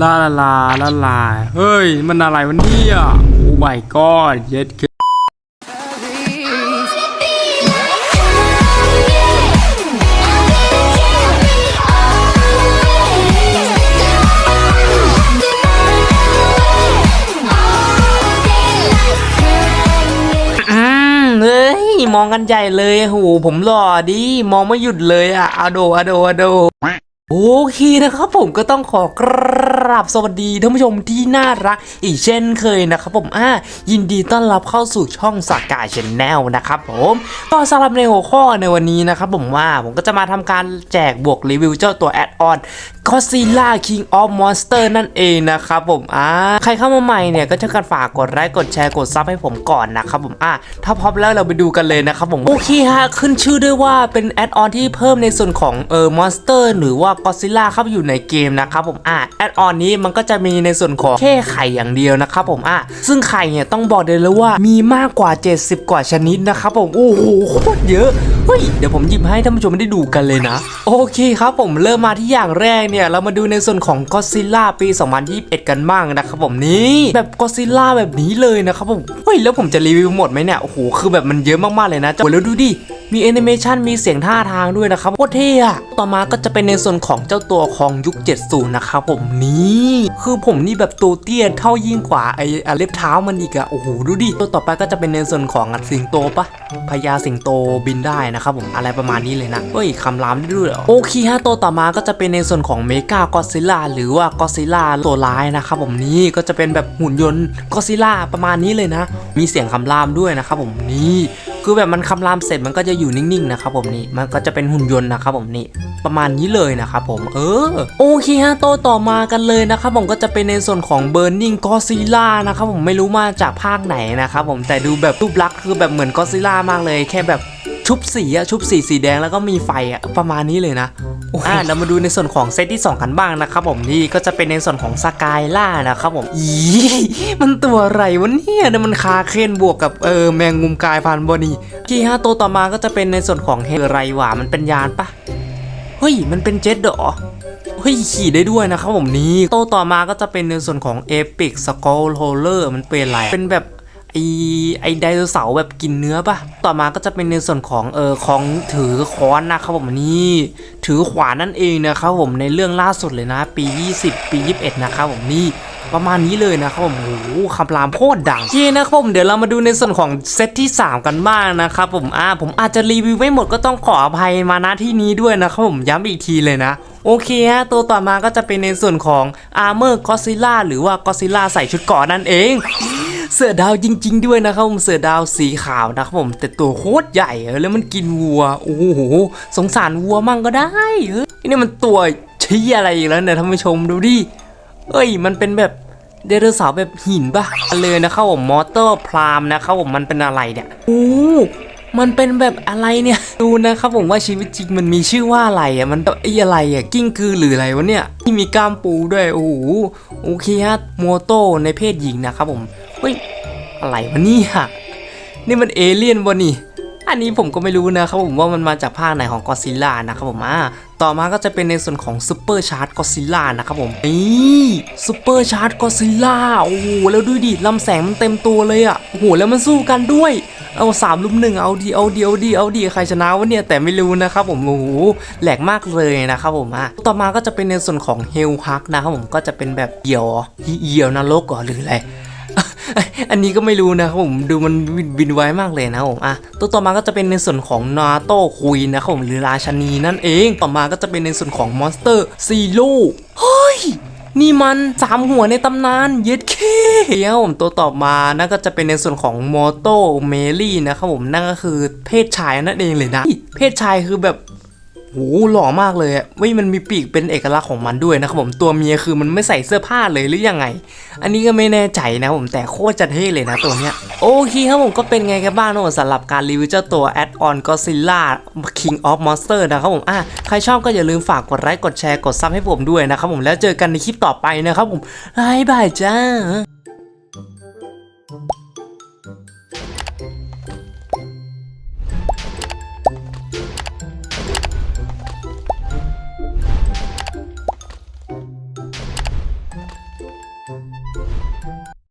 ลาลาลาลาลาเฮ้ย มันอะไรวะเนี่ยโอ้ my god เย็ดคืออืมเฮ้ย มองกันใหญ่เลยโหผมหล่อดิ มองไม่หยุดเลยอะอะโดอะโดอะโด โอเคนะครับผมก็ต้องขอกราบสวัสดีท่านผู้ชมที่น่ารัก อีกเช่นเคยนะครับผมอ่ายินดีต้อนรับเข้าสู่ช่องสักกาชแนลนะครับผมก็สำหรับในหัวข้อในวันนี้นะครับผมว่าผมก็จะมาทำการแจกบวกรีวิวเจ้าตัวแอดออน Godzilla King of Monster นั่นเองนะครับผมอ่าใครเข้ามาใหม่เนี่ยก็ช่วยกันฝากกดไลค์กดแชร์กดซับให้ผมก่อนนะครับผมอ่าถ้าพร้อมแล้วเราไปดูกันเลยนะครับผมโอเคฮะขึ้นชื่อด้วยว่าเป็นแอดออนที่เพิ่มในส่วนของเออมอนสเตอร์หรือว่า Godzilla เข้าไปอยู่ในเกมนะครับผมอ่าแอดออนนี้มันก็จะมีในส่วนของแค่ไข่อย่างเดียวนะครับผมอ่าซึ่งไข่เนี่ยต้องบอกเลยเลยว่ามีมากกว่า 70 กว่าชนิดนะครับผมโอ้โหโคตรเยอะเฮ้ยเดี๋ยวผมหยิบให้ท่านผู้ชมได้ดูกันเลยนะ โอเคครับผมเริ่มมาที่อย่างแรกเนี่ย เรามาดูในส่วนของ Godzilla ปี 2021 กันบ้างนะครับผมนี่แบบ Godzilla แบบนี้เลยนะครับผมเฮ้ยแล้วผมจะรีวิวหมดไหมเนี่ยโอ้โหคือแบบมันเยอะมากๆเลยนะโอ้แล้วดูดิ มีแอนิเมชันมีเสียงท่าทางด้วยนะครับโคตรเท่อะต่อมาก็จะเป็นในส่วนของเจ้าตัวของยุค 70 นะครับผมนี่คือผมนี่แบบตัวเตี้ยเท่ายิ่งกว่าไอ้เล็บเท้ามันอีกอะโอ้โหดูดิตัวต่อไปก็จะเป็นในส่วนของอัดสิงโตปะพญาสิงโตบินได้นะครับผมอะไรประมาณนี้เลยนะเฮ้ยคำรามได้ด้วยโอเคฮะตัวต่อมาก็จะเป็นในส่วนของเมกากอซิล่าหรือว่ากอซิล่าตัวร้ายนะครับผมนี่ก็จะเป็นแบบหุ่นยนต์กอซิล่าประมาณนี้เลยนะ มีเสียงคำรามด้วยนะครับผมนี่ คือแบบมันคำรามเสร็จมันก็จะอยู่นิ่งๆนะครับผมนี่มันก็จะเป็นหุ่นยนต์นะครับผมนี่ประมาณนี้เลยนะครับผมเออโอเคฮะโตวต่อมากันเลยนะครับผมก็จะเป็นในส่วนของ Burning Godzilla นะครับผมไม่รู้มาจากภาคไหนนะครับผมแต่ดูแบบรูปลักษณ์คือแบบเหมือน Godzilla มากเลยแค่แบบ ชุบสีอะชุบสีสีแดงแล้วก็มีไฟอะประมาณนี้เลยนะอ่าเรามาดูในส่วนของเซตที่ 2 กันบ้างนะครับผมนี่ก็จะเป็นในส่วนของสกายล่านะครับผมอีมันตัวอะไรวะเนี่ยเนี่ยมันคาเคนบวกกับเออแมงมุมกายพันธุ์บอนี่ที่ห้าตัวต่อมาก็จะเป็นในส่วนของเฮไรหว่ามันเป็นยานปะเฮ้ยมันเป็นเจ็ตเหรอเฮ้ยขี่ได้ด้วยนะครับผมนี่โตวต่อมาก็จะเป็นในส่วนของเอพิกสกอลโฮเลอร์มันเป็นอะไรเป็นแบบ ไอไอไดโนเสาร์แบบกินเนื้อปะต่อมาก็จะเป็นในส่วนของเออของถือค้อนนะครับผมนี่ถือขวานนั่นเองนะครับผมในเรื่องล่าสุดเลยนะ ปี 20 ปี 21 นะครับผมนี่ประมาณนี้เลยนะครับผมโอ้โหคำรามโคตรดังโอเคนะครับผมเดี๋ยวเรามาดูในส่วนของเซตที่ 3 กันบ้างนะครับผมอ่าผมอาจจะรีวิวไม่หมดก็ต้องขออภัยมาณที่นี้ด้วยนะครับผมย้ำอีกทีเลยนะโอเคฮะตัวต่อมาก็จะเป็นในส่วนของ Armor Godzilla หรือว่า Godzilla ใส่ชุดเกาะนั่นเอง เสือดาวจริง ๆ ด้วยนะครับผมเสือดาวสีขาวนะครับผมแต่ตัวโคตรใหญ่เออแล้วมันกินวัวโอ้โหสงสารวัวมั่งก็ได้เออนี่มันตัวชี้อะไรอีกแล้วเนี่ยท่านผู้ชมดูดิเอ้ย มันเป็นแบบไดโนเสาร์แบบหินปะเลยนะครับผมมอเตอร์พรามนะครับผมมันเป็นอะไรเนี่ยโอ้มันเป็นแบบอะไรเนี่ย ดูนะครับผมว่าชีวิตจริงมันมีชื่อว่าอะไรอะมันไอ้อะไรอะกิ้งกือหรืออะไรวะเนี่ยที่มีกล้ามปูด้วยโอ้โหโอเคฮะโมโตในเพศหญิงนะครับผม ฮ้ย อะไรวะเนี่ยนี่มันเอเลี่ยนบนี่ อันนี้ผมก็ไม่รู้นะครับผมว่ามันมาจากภาคไหนของกอซิล่านะครับผมอ่าต่อมาก็จะเป็นในส่วนของซูเปอร์ชาร์ g กอซิลล่านะครับผมนี่ซูเปอร์ชาร์ g กอซิลล่าโอ้โหแล้วดูดิลำแสงมันเต็มตัวเลยอะโอ้โหแล้วมันสู้กันด้วยเอาสามลุมหนึ่งเอาดีเอาดีเอาดีเอาดีใครชนะวะเนี่ยแต่ไม่รู้นะครับผมโอ้โหแหลกมากเลยนะครับผมอะต่อมาก็จะเป็นในส่วนของเฮลฮักนะครับผมก็จะเป็นแบบเหยี่ยวเหี่ยวนรกหรืออะไร อันนี้ก็ไม่รู้นะครับผมดูมันวินวินไวมากเลยนะครับผมอะตัวต่อมาก็จะเป็นในส่วนของนาโต้คุยนะครับผมหรือราชนีนั่นเอง ต่อมาก็จะเป็นในส่วนของมอนสเตอร์ซีโร่เฮ้ยนี่มันสามหัวในตำนานเย็ดเคแล้วผมตัวต่อมานั่นก็จะเป็นในส่วนของโมโตเมลี่นะครับผมนั่นก็คือเพศชายนั่นเองเลยนะ เพศชายคือแบบ โหหล่อมากเลยอะเว้ยมันมีปีกเป็นเอกลักษณ์ของมันด้วยนะครับผมตัวเมียคือมันไม่ใส่เสื้อผ้าเลยหรือยังไง อันนี้ก็ไม่แน่ใจนะผมแต่โคตรจะเท่เลยนะตัวเนี้ยโอเคครับผมก็เป็นไงกันบ้างนะผมสำหรับการรีวิวเจ้าตัว Add-on Godzilla King of Monster นะครับผมอะใครชอบก็อย่าลืมฝากกดไลค์กดแชร์กดซับให้ผมด้วยนะครับผมแล้วเจอกันในคลิปต่อไปนะครับผมบายบายจ้า